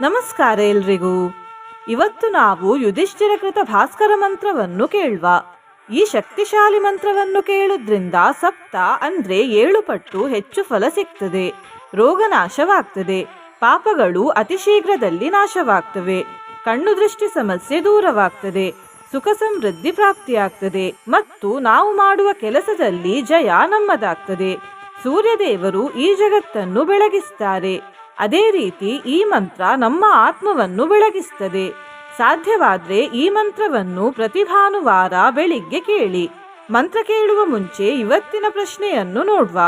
ನಮಸ್ಕಾರ ಎಲ್ರಿಗೂ. ಇವತ್ತು ನಾವು ಯುಧಿಷ್ಠಿರ ಕೃತ ಭಾಸ್ಕರ ಮಂತ್ರವನ್ನು ಕೇಳುವ. ಈ ಶಕ್ತಿಶಾಲಿ ಮಂತ್ರವನ್ನು ಕೇಳುದ್ರಿಂದ ಸಪ್ತ ಅಂದ್ರೆ ಏಳು ಪಟ್ಟು ಹೆಚ್ಚು ಫಲ ಸಿಗ್ತದೆ. ರೋಗ ನಾಶವಾಗ್ತದೆ. ಪಾಪಗಳು ಅತಿ ಶೀಘ್ರದಲ್ಲಿ ನಾಶವಾಗ್ತವೆ. ಕಣ್ಣು ದೃಷ್ಟಿ ಸಮಸ್ಯೆ ದೂರವಾಗ್ತದೆ. ಸುಖ ಸಮೃದ್ಧಿ ಪ್ರಾಪ್ತಿಯಾಗ್ತದೆ. ಮತ್ತು ನಾವು ಮಾಡುವ ಕೆಲಸದಲ್ಲಿ ಜಯ ನಮ್ಮದಾಗ್ತದೆ. ಸೂರ್ಯದೇವರು ಈ ಜಗತ್ತನ್ನು ಬೆಳಗಿಸ್ತಾರೆ. ಅದೇ ರೀತಿ ಈ ಮಂತ್ರ ನಮ್ಮ ಆತ್ಮವನ್ನು ಬೆಳಗಿಸ್ತದೆ. ಸಾಧ್ಯವಾದರೆ ಈ ಮಂತ್ರವನ್ನು ಪ್ರತಿ ಭಾನುವಾರ ಬೆಳಿಗ್ಗೆ ಕೇಳಿ. ಮಂತ್ರ ಕೇಳುವ ಮುಂಚೆ ಇವತ್ತಿನ ಪ್ರಶ್ನೆಯನ್ನು ನೋಡುವ.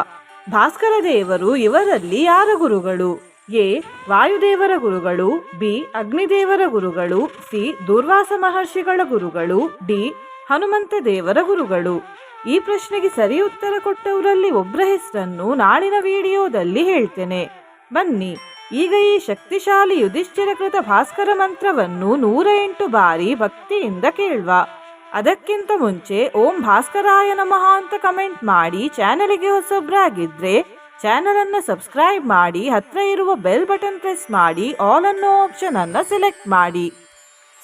ಭಾಸ್ಕರ ದೇವರು ಇವರಲ್ಲಿ ಯಾರ ಗುರುಗಳು? ಎ. ವಾಯುದೇವರ ಗುರುಗಳು, ಬಿ. ಅಗ್ನಿದೇವರ ಗುರುಗಳು, ಸಿ. ದುರ್ವಾಸ ಮಹರ್ಷಿಗಳ ಗುರುಗಳು, ಡಿ. ಹನುಮಂತ ದೇವರ ಗುರುಗಳು. ಈ ಪ್ರಶ್ನೆಗೆ ಸರಿ ಉತ್ತರ ಕೊಟ್ಟವರಲ್ಲಿ ಒಬ್ಬರ ಹೆಸರನ್ನು ನಾಳಿನ ವಿಡಿಯೋದಲ್ಲಿ ಹೇಳ್ತೇನೆ. ಬನ್ನಿ. ಈಗ ಈ ಶಕ್ತಿಶಾಲಿ ಯುಧಿಷ್ಠಿರಕೃತ ಭಾಸ್ಕರ ಮಂತ್ರವನ್ನು ನೂರ ಎಂಟು ಬಾರಿ ಭಕ್ತಿಯಿಂದ ಕೇಳುವ. ಅದಕ್ಕಿಂತ ಮುಂಚೆ ಓಂ ಭಾಸ್ಕರಾಯ ನಮಃ ಅಂತ ಕಮೆಂಟ್ ಮಾಡಿ ಚಾನಲಿಗೆ ಹೊಸಬ್ರಾಗಿದ್ರೆ ಚಾನೆಲ್ ಅನ್ನು ಸಬ್ಸ್ಕ್ರೈಬ್ ಮಾಡಿ ಹತ್ರ ಇರುವ ಬೆಲ್ ಬಟನ್ ಪ್ರೆಸ್ ಮಾಡಿ ಆಲ್ ಅನ್ನೋ ಆಪ್ಷನ್ ಅನ್ನ ಸೆಲೆಕ್ಟ್ ಮಾಡಿ.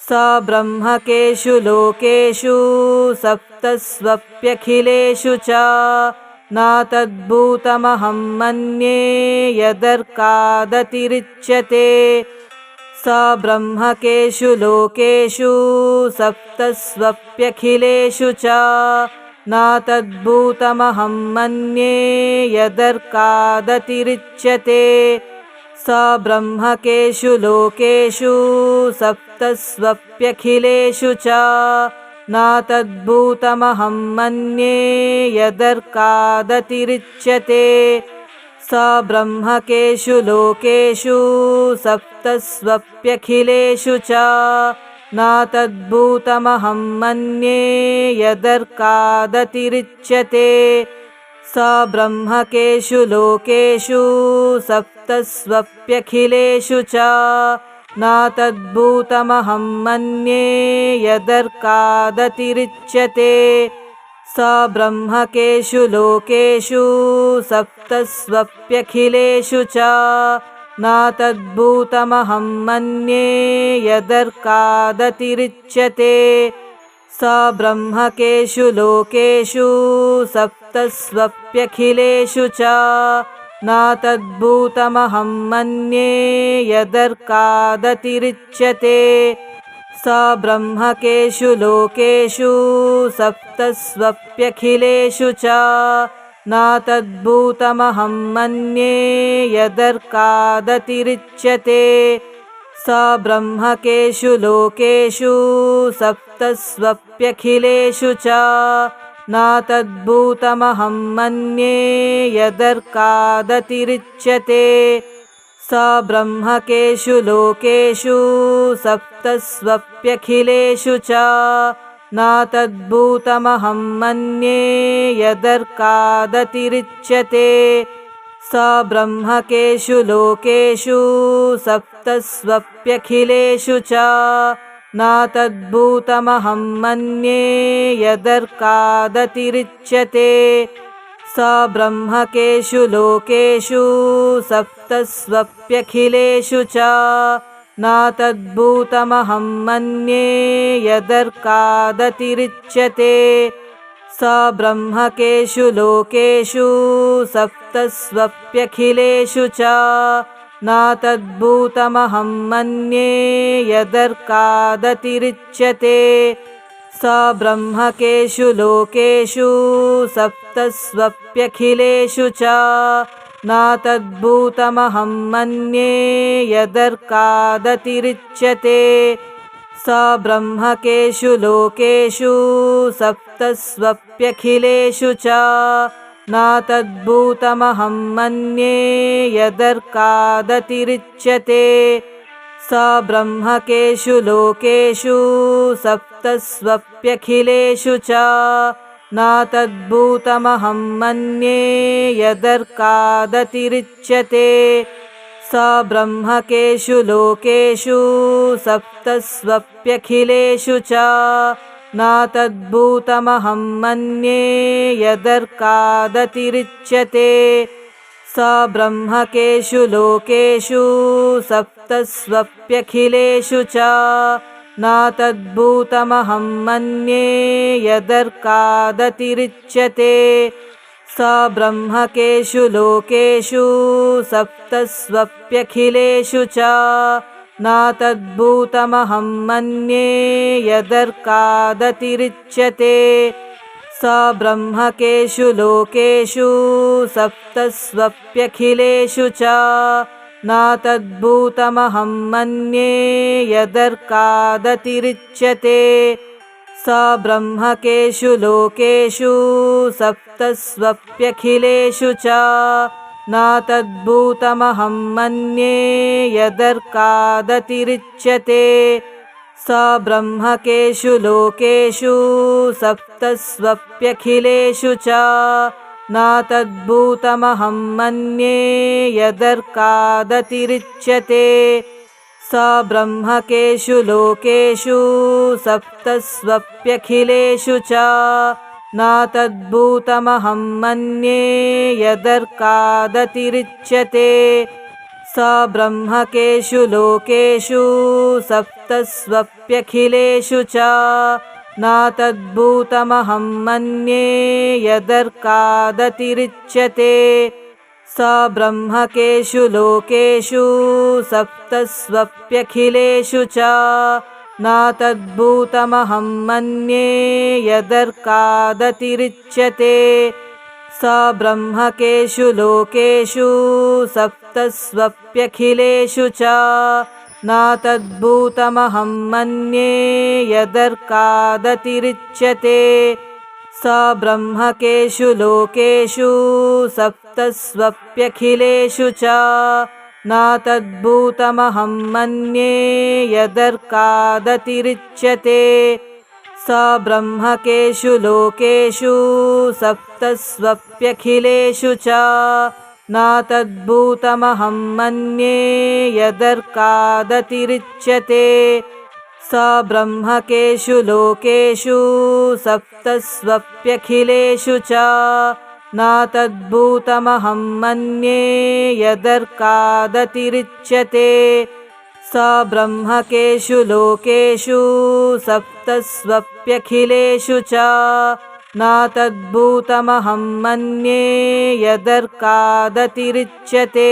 ಸ ಬ್ರಹ್ಮಕೇಶು ಲೋಕೇಶು ಸಪ್ತಸ್ವಪ್ಯಖಿಲೇಶು ಚ न तद्भूतमहं मन्ये यदर्कादतिरिच्यते। स ब्रह्मकेषु लोकेषु सप्तस्वप्यखिलेषु च न तद्भूतमहं मन्ये यदर्कादतिरिच्यते। स ब्रह्मकेषु लोकेषु सप्तस्वप्यखिलेषु च न तद्भूतमहं मन्ये यदर्कादतिरिच्यते। स ब्रह्मकेषु लोकेषु सप्तस्वप्यखिलेषु च न तद्भूतमहं मन्ये यदर्कादतिरिच्यते। स ब्रह्मकेषु लोकेषु सप्तस्वप्यखिलेषु च न तद्भूतमहं मन्ये यदर्कादतिरिच्यते। स ब्रह्मकेषु लोकेषु सप्तस्वप्यखिलेषु च न तद्भूतमहं मन्ये यदर्कादतिरिच्यते। स ब्रह्मकेषु लोकेषु सप्तस्वप्यखिलेषु च न तद्भूतमहं मन्ये यदर्कादतिरिच्यते। स ब्रह्मकेषु लोकेषु सप्तस्वप्यखिलेषु च न तद्भूतमहं मन्ये यदर्कादतिरिच्यते। स ब्रह्मकेषु लोकेषु सप्तस्वप्यखिलेषु च न तद्भूतमहं मन्ये यदर्कादतिरिच्यते। स ब्रह्मकेषु लोकेषु सप्तस्वप्यखिलेषु च न तद्भूतमहं मन्ये यदर्कादतिरिच्यते। स ब्रह्मकेषु लोकेषु सप्तस्वप्यखिलेषु च न तद्भूतमहं मन्ये यदर्कादतिरिच्यते। स ब्रह्मकेषु लोकेषु सप्तस्वप्यखिलेषु च न तद्भूतमहं मन्ये यदर्कादतिरिच्यते। स ब्रह्मकेषु लोकेषु सप्तस्वप्यखिलेषु च न तद्भूतमहं मन्ये यदर्कादतिरिच्यते। स ब्रह्मकेषु लोकेषु सप्तस्वप्यखिलेषु च न तद्भूतमहं मन्ये यदर्कादतिरिच्यते। स ब्रह्मकेषु लोकेषु सप्तस्वप्यखिलेषु च न तद्भूतमहं मन्ये यदर्कादतिरिच्यते। स ब्रह्मकेषु लोकेषु सप्तस्वप्यखिलेषु च न तद्भूतमहं मन्ये यदर्कादतिरिच्यते। स ब्रह्मकेषु लोकेषु सप्तस्वप्यखिलेषु च न तद्भूतमहं मन्ये यदर्कादतिरिच्यते। स ब्रह्मकेषु लोकेषु सप्तस्वप्यखिलेषु च न तद्भूतमहं मन्ये यदर्कादतिरिच्यते। स ब्रह्मकेषु लोकेषु सप्तस्वप्यखिलेषु च न तद्भूतमहं मन्ये यदर्कादतिरिच्यते। स ब्रह्मकेषु लोकेषु सप्तस्वप्यखिलेषु च न तद्भूतमहं मन्ये यदर्कादतिरिच्यते। स ब्रह्मकेषु लोकेषु सप्तस्वप्यखिलेषु च न तद्भूतमहं मन्ये यदर्कादतिरिच्यते। स ब्रह्मकेषु लोकेषु सप्तस्वप्यखिलेषु च न तद्भूतमहं मन्ये यदर्कादतिरिच्यते। स ब्रह्मकेषु लोकेषु सप्तस्वप्यखिलेषु च न तद्भूतमहं मन्ये यदर्कादतिरिच्यते। स ब्रह्मकेषु लोकेषु सप्तस्वप्यखिलेषु च न तद्भूतमहं मन्ये यदर्कादतिरिच्यते। स ब्रह्मकेषु लोकेषु सप्तस्वप्यखिलेषु च न तद्भूतमहं मन्ये यदर्कादतिरिच्यते। स ब्रह्मकेषु लोकेषु सप्तस्वप्यखिलेषु च न तद्भूतमहं मन्ये यदर्कादतिरिच्यते। स ब्रह्मकेषु लोकेषु सप्तस्वप्यखिलेषु च न तद्भूतमहं मन्ये यदर्कादतिरिच्यते। स ब्रह्मकेषु लोकेषु सप्तस्वप्यखिलेषु च न तद्भूतमहं मन्ये यदर्कादतिरिच्यते। स ब्रह्मकेषु लोकेषु सप्तस्वप्यखिलेषु च न तद्भूतमहं मन्ये यदर्कादतिरिच्यते। स ब्रह्मकेषु लोकेषु सप्तस्वप्यखिलेषु च न तद्भूतमहं मन्ये यदर्कादतिरिच्यते।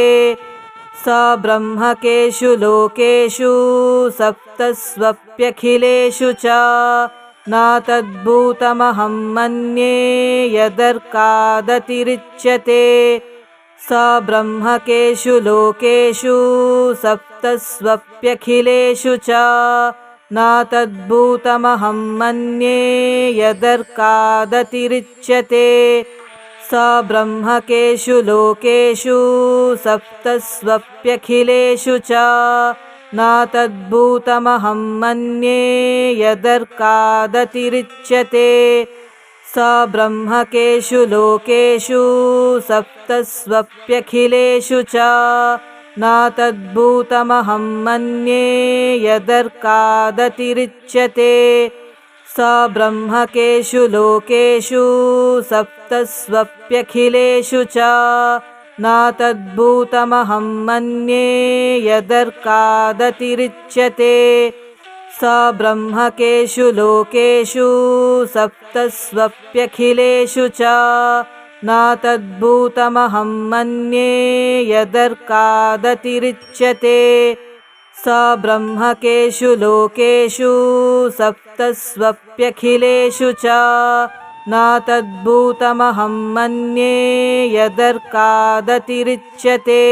स ब्रह्मकेषु लोकेषु सप्तस्वप्यखिलेषु च न तद्भूतमहं मन्ये यदर्कादतिरिच्यते। स ब्रह्मकेषु लोकेषु सप्तस्वप्यखिलेषु च न तद्भूतमहं मन्ये यदर्कादतिरिच्यते। स ब्रह्मकेषु लोकेषु सप्तस्वप्यखिलेषु च न तद्भूतमहं मन्ये यदर्कादतिरिच्यते। स ब्रह्मकेषु लोकेषु सप्तस्वप्यखिलेषु च न तद्भूतमहं मन्ये यदर्कादतिरिच्यते। स ब्रह्मकेषु लोकेषु सप्तस्वप्यखिलेषु च न तद्भूतमहं मन्ये यदर्कादतिरिच्यते। स ब्रह्मकेषु लोकेषु सप्तस्वप्यखिलेषु च न तद्भूतमहं मन्ये यदर्कादतिरिच्यते। स ब्रह्मकेषु लोकेषु सप्तस्वप्यखिलेषु च न तद्भूतमहं मन्ये यदर्कादतिरिच्यते।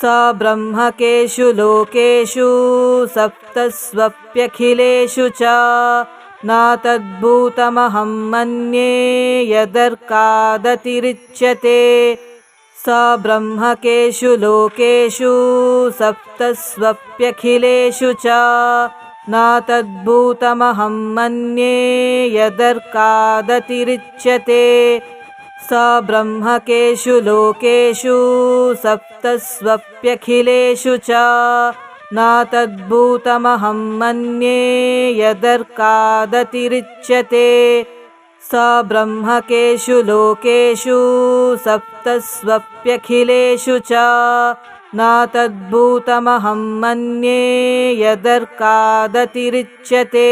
स ब्रह्मकेषु लोकेषु सप्तस्वप्यखिलेषु च न तद्भूतमहं मन्ये यदर्कादतिरिच्यते। स ब्रह्मकेषु लोकेषु सप्तस्वप्यखिलेषु च न तद्भूतमहं मन्ये यदर्कादतिरिच्यते। स ब्रह्मकेषु लोकेषु सप्तस्वप्यखिलेषु च न तद्भूतमहं मन्ये यदर्कादतिरिच्यते। स ब्रह्मकेषु लोकेषु सप्तस्वप्यखिलेषु च न तद्भूतमहं मन्ये यदर्कादतिरिच्यते।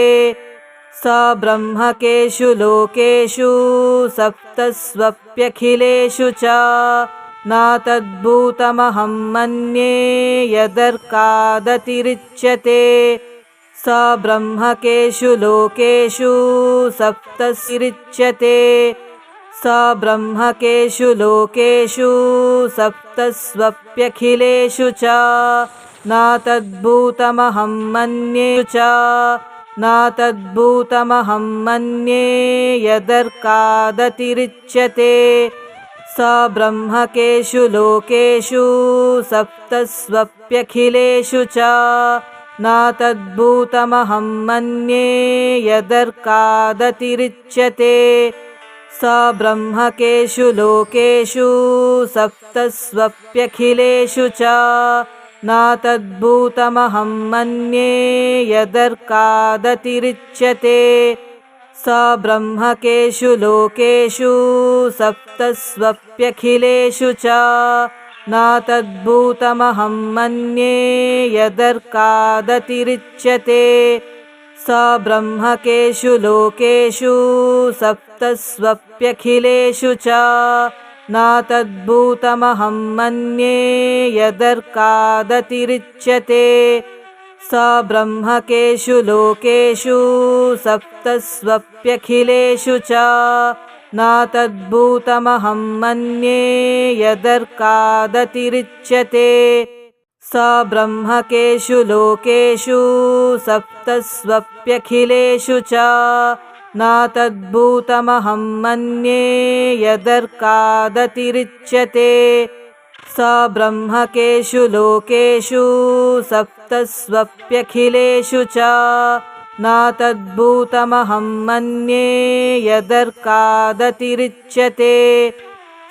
स ब्रह्मकेषु लोकेषु सप्तस्वप्यखिलेषु च न तद्भूतमहं मन्ये यदर्कादतिरिच्यते। स ब्रह्मकेषु लोकेषु सप्तसिरिच्यते स ब्रह्मकेषु लोकेषु सप्तस्वप्यखिलेषु च न तद्भूतमहं मन्ये च न तद्भूतमहं मन्ये यदर्कादतिरिच्यते। स ब्रह्मकेषु लोकेषु सप्तस्वप्यखिलेषु च न तद्भूतमहं मन्ये यदर्कादतिरिच्यते स ब्रह्मकेषु लोकेषु सप्तस्वप्यखिलेषु च न तद्भूतमहं मन्ये यदर्कादतिरिच्यते। स ब्रह्मकेषु लोकेषु सप्तस्वप्यखिलेषु च न तद्भूतमहं मन्ये यदर्कादतिरिच्यते स ब्रह्मकेषु लोकेषु सप्तस्वप्यखिलेषु च न तद्भूतमहं मन्ये यदर्कादतिरिच्यते। स ब्रह्मकेषु लोकेषु सप्तस्वप्यखिलेषु च न तद्भूतमहं मन्ये यदर्कादतिरिच्यते स ब्रह्मकेषु लोकेषु सप्तस्वप्यखिलेषु च। न तद्भूतमहं मन्ये यदर्कादतिरिच्यते। स ब्रह्मकेषु लोकेषु सप्तस्वप्यखिलेषु च। न तद्भूतमहं मन्ये यदर्कादतिरिच्यते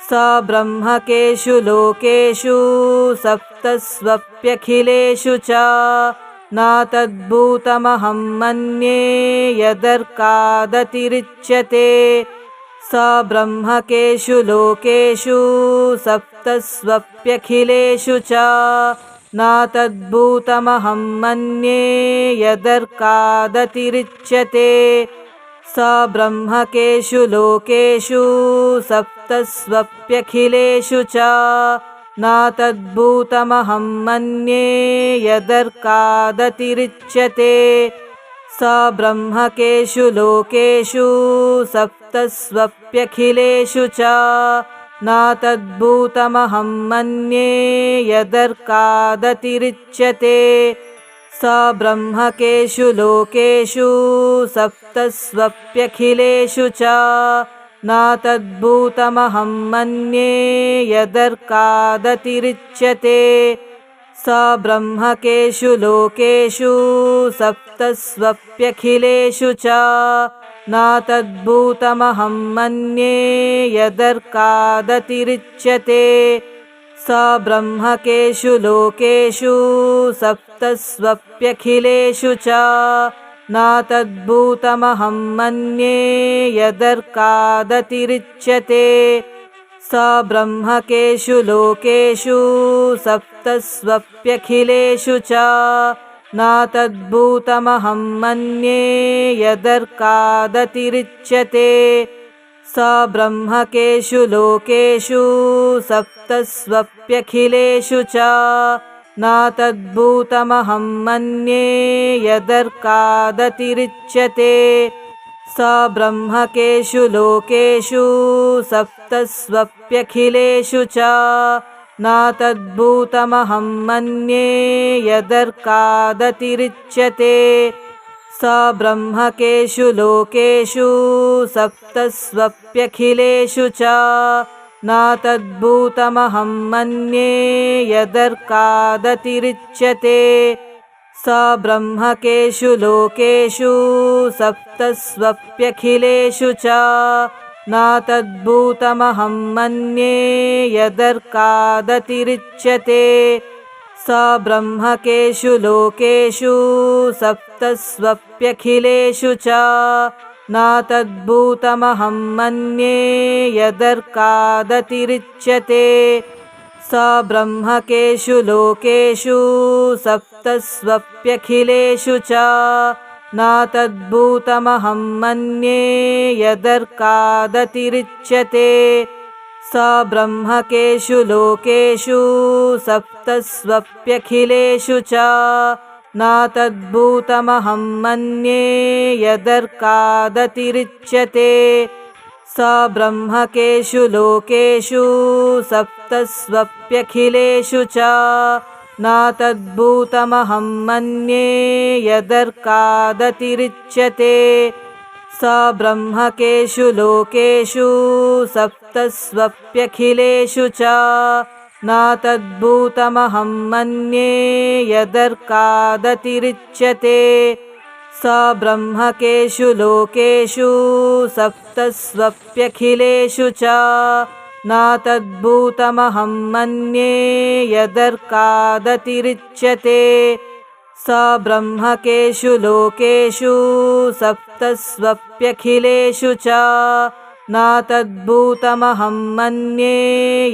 स ब्रह्मकेषु लोकेषु सप्तस्वप्यखिलेषु च न तद्भूतमहं मन्ये यदर्कादतिरिच्यते। स ब्रह्मकेषु लोकेषु सप्तस्वप्यखिलेषु च न तद्भूतमहं मन्ये यदर्कादतिरिच्यते स ब्रह्मकेषु लोकेषु सप्तस्वप्यखिलेषु च न तद्भूतमहं मन्ये यदर्कादतिरिच्यते। स ब्रह्मकेषु लोकेषु सप्तस्वप्यखिलेषु च न तद्भूतमहं मन्ये यदर्कादतिरिच्यते स ब्रह्मकेषु लोकेषु सप्तस्वप्यखिलेषु च न तद्भूतमहं मन्ये यदर्कादतिरिच्यते। स ब्रह्मकेषु लोकेषु सप्तस्वप्यखिलेषु च न तद्भूतमहं मन्ये यदर्कादतिरिच्यते स ब्रह्मकेषु लोकेषु सप्तस्वप्यखिलेषु च न तद्भूतमहं मन्ये यदर्कादतिरिच्यते। स ब्रह्मकेषु लोकेषु सप्तस्वप्यखिलेषु च न तद्भूतमहं मन्ये यदर्कादतिरिच्यते स ब्रह्मकेषु लोकेषु सप्तस्वप्यखिलेषु च न तद्भूतमहं मन्ये यदर्कादतिरिच्यते। स ब्रह्मकेषु लोकेषु सप्तस्वप्यखिलेषु च न तद्भूतमहं मन्ये यदर्कादतिरिच्यते स ब्रह्मकेषु लोकेषु सप्तस्वप्यखिलेषु च न तद्भूतमहं मन्ये यदर्कादतिरिच्यते। स ब्रह्मकेषु लोकेषु सप्तस्वप्यखिलेषु च न तद्भूतमहं मन्ये यदर्कादतिरिच्यते। स ब्रह्मकेषु लोकेषु सप्तस्वप्यखिलेषु च न तद्भूतमहं मन्ये यदर्कादतिरिच्यते स ब्रह्मकेषु लोकेषु सप्तस्वप्यखिलेषु च न तद्भूतमहं मन्ये यदर्कादतिरिच्यते स ब्रह्मकेषु लोकेषु सप्तस्वप्यखिलेषु च न तद्भूतमहं मन्ये यदर्कादतिरिच्यते। स ब्रह्मकेषु लोकेषु सप्तस्वप्यखिलेषु च न तद्भूतमहं मन्ये यदर्कादतिरिच्यते। स ब्रह्मकेषु लोकेषु सप्तस्वप्यखिलेषु च न तद्भूतमहं मन्ये यदर्कादतिरिच्यते। स ब्रह्मकेषु लोकेषु सप्तस्वप्यखिलेषु च न तद्भूतमहं मन्ये यदर्कादतिरिच्यते। स ब्रह्मकेषु लोकेषु सप्तस्वप्यखिलेषु च न तद्भूतमहं मन्ये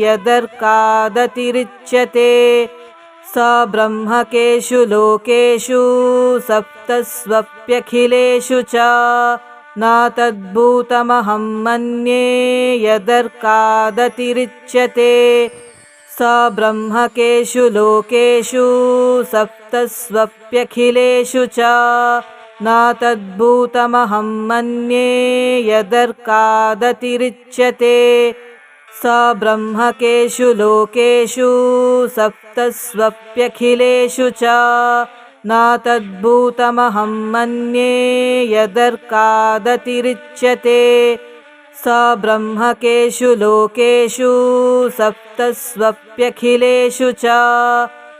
यदर्कादतिरिच्यते। स ब्रह्मकेषु लोकेषु सप्तस्वप्यखिलेषु च न तद्भूतमहं मन्ये यदर्कादतिरिच्यते। स ब्रह्मकेषु लोकेषु सप्तस्वप्यखिलेषु च न तद्भूतमहं मन्ये यदर्कादतिरिच्यते। स ब्रह्मकेषु लोकेषु सप्तस्वप्यखिलेषु च न तद्भूतमहं मन्ये यदर्कादतिरिच्यते। स ब्रह्मकेषु लोकेषु सप्तस्वप्यखिलेषु च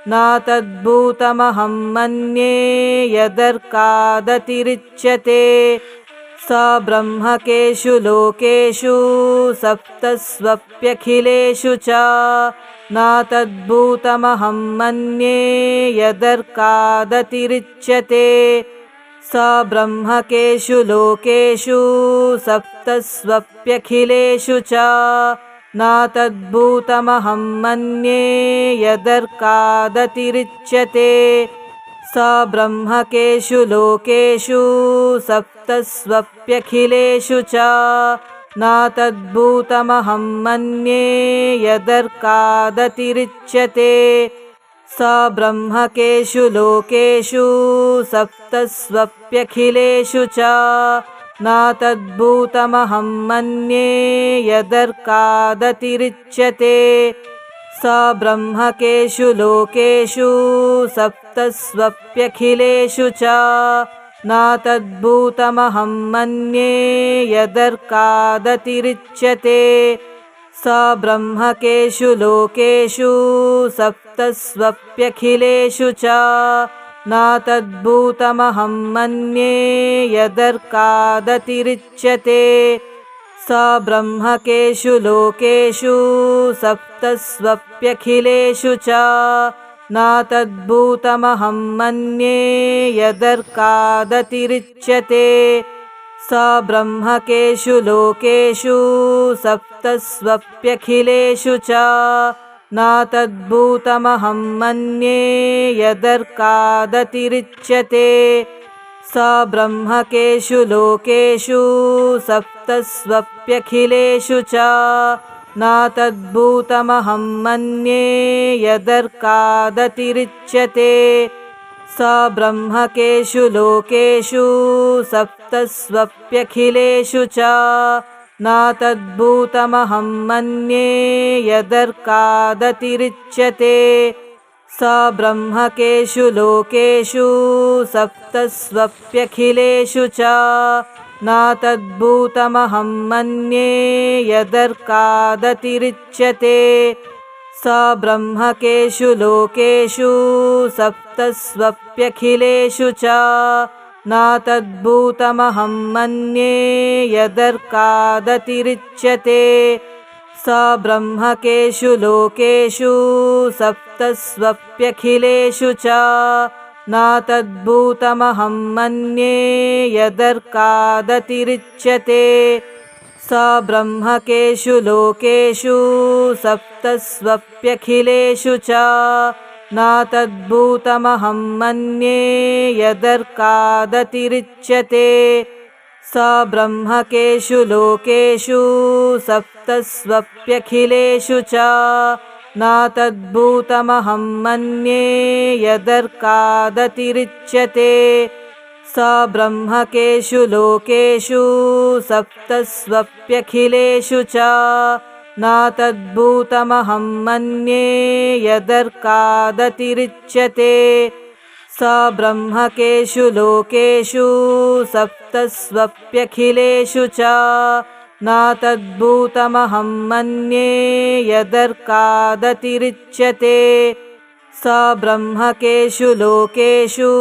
न तद्भूतमहं मन्ये यदर्कादतिरिच्यते। स ब्रह्मकेषु लोकेषु सप्तस्वप्यखिलेषु च न तद्भूतमहं मन्ये यदर्कादतिरिच्यते। स ब्रह्मकेषु लोकेषु सप्तस्वप्यखिलेषु च न तद्भूतमहं मन्ये यदर्कादतिरिच्यते। स ब्रह्मकेषु लोकेषु सप्तस्वप्यखिलेषु च न तद्भूतमहं मन्ये यदर्कादतिरिच्यते। स ब्रह्मकेषु लोकेषु सप्तस्वप्यखिलेषु च न तद्भूतमहं मन्ये यदर्कादतिरिच्यते। स ब्रह्मकेषु लोकेषु सप्तस्वप्यखिलेषु च न तद्भूतमहं मन्ये यदर्कादतिरिच्यते। स ब्रह्मकेषु लोकेषु सप्तस्वप्यखिलेषु च न तद्भूतमहं मन्ये यदर्कादतिरिच्यते। स ब्रह्मकेषु लोकेषु सप्तस्वप्यखिलेषु च न तद्भूतमहं मन्ये यदर्कादतिरिच्यते। स ब्रह्मकेषु लोकेषु सप्तस्वप्यखिलेषु च न तद्भूतमहं मन्ये यदर्कादतिरिच्यते। स ब्रह्मकेषु लोकेषु सप्तस्वप्यखिलेषु च न तद्भूतमहं मन्ये यदर्कादतिरिच्यते। स ब्रह्मकेषु लोकेषु सप्तस्वप्यखिलेषु च न तद्भूतमहं मन्ये यदर्कादतिरिच्यते। स ब्रह्मकेषु लोकेषु सप्तस्वप्यखिलेषु च न तद्भूतमहं मन्ये यदर्कादतिरिच्यते। स ब्रह्मकेषु लोकेषु सप्तस्वप्यखिलेषु च न तद्भूतमहं मन्ये यदर्कादतिरिच्यते। स ब्रह्मकेषु लोकेषु सप्तस्वप्यखिलेषु च न तद्भूतमहं मन्ये यदर्कादतिरिच्यते। स ब्रह्मकेषु लोकेषु सप्तस्वप्यखिलेषु च न तद्भूतमहं मन्ये यदर्कादतिरिच्यते। स ब्रह्मकेषु लोकेषु सप्तस्वप्यखिलेषु च न तद्भूतमहं मन्ये यदर्कादतिरिच्यते। स ब्रह्मकेषु लोकेषु सप्तस्वप्यखिलेषु च न तद्भूतमहं मन्ये यदर्कादतिरिच्यते। स ब्रह्मकेषु लोकेषु सप्तस्वप्यखिलेषु च न तद्भूतमहं मन्ये यदर्कादतिरिच्यते। स ब्रह्मकेषु लोकेषु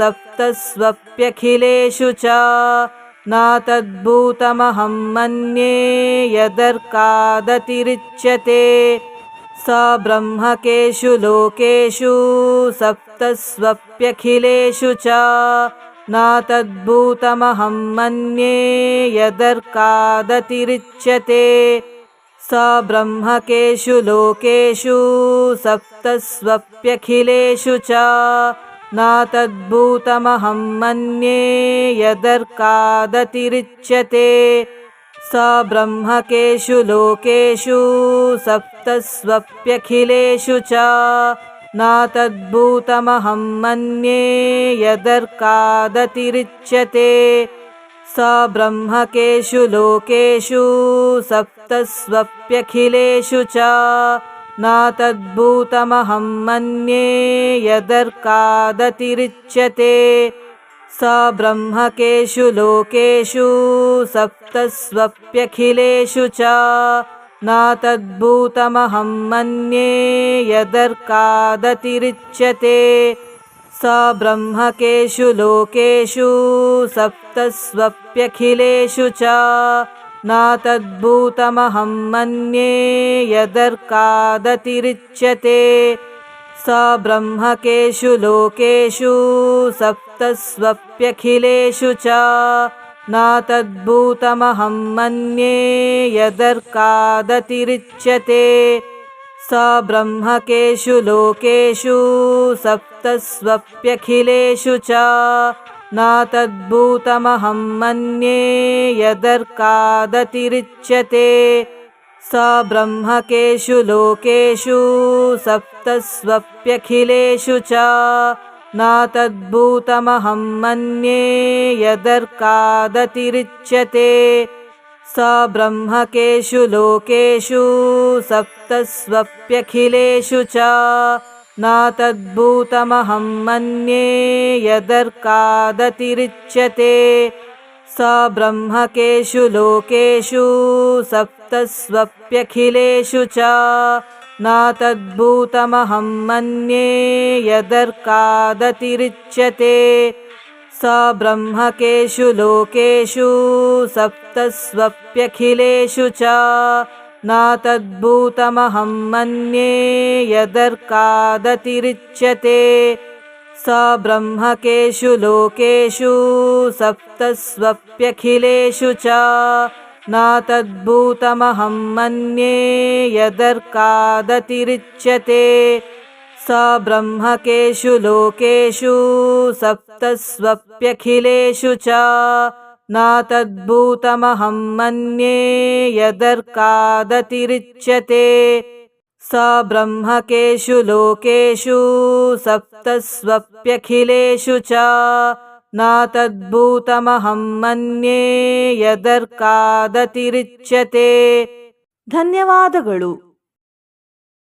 सप्तस्वप्यखिलेषु च न तद्भूतमहं मन्ये यदर्कादतिरिच्यते। स ब्रह्मकेषु लोकेषु सप्तस्वप्यखिलेषु च न तद्भूतमहं मन्ये यदर्कादतिरिच्यते। स ब्रह्मकेषु लोकेषु सप्तस्वप्यखिलेषु च न तद्भूतमहं मन्ये यदर्कादतिरिच्यते। स ब्रह्मकेषु लोकेषु सप्तस्वप्यखिलेषु च न तद्भूतमहं मन्ये यदर्कादतिरिच्यते। स ब्रह्मकेषु लोकेषु सप्तस्वप्यखिलेषु च न तद्भूतमहं मन्ये यदर्कादतिरिच्यते। स ब्रह्मकेषु लोकेषु सप्तस्वप्यखिलेषु च न तद्भूतमहं मन्ये यदर्कादतिरिच्यते। स ब्रह्मकेषु लोकेषु सप्तस्वप्यखिलेषु च न तद्भूतमहं मन्ये यदर्कादतिरिच्यते। स ब्रह्मकेषु लोकेषु सप्तस्वप्यखिलेषु च न तद्भूतमहं मन्ये यदर्कादतिरिच्यते। स ब्रह्मकेषु लोकेषु सप्तस्वप्यखिलेषु च न तद्भूतमहं मन्ये यदर्कादतिरिच्यते। स ब्रह्मकेषु लोकेषु सप्तस्वप्यखिलेषु च न तद्भूतमहं मन्ये यदर्कादतिरिच्यते। स ब्रह्मकेषु लोकेषु सप्तस्वप्यखिलेषु च न तद्भूतमहं मन्ये यदर्कादतिरिच्यते। स ब्रह्मकेषु लोकेषु सप्तस्वप्यखिलेषु च न तद्भूतमहं मन्ये यदर्कादतिरिच्यते। स ब्रह्मकेषु लोकेषु सप्तस्वप्यखिलेषु च न तद्भूतमहं मन्ये यदर्कादतिरिच्यते। स ब्रह्मकेषु लोकेषु सप्तस्वप्यखिलेषु च न तद्भूतमहं मन्ये यदर्कादतिरिच्यते। स ब्रह्मकेषु लोकेषु सप्तस्वप्यखिलेषु च न तद्भूतमहं मन्ये यदर्कादतिरिच्यते स ब्रह्मकेषु लोकेषु सप्तस्वप्यखिलेषु च न तद्भूतमहं मन्ये यदर्कादतिरिच्यते ಧನ್ಯವಾದಗಳು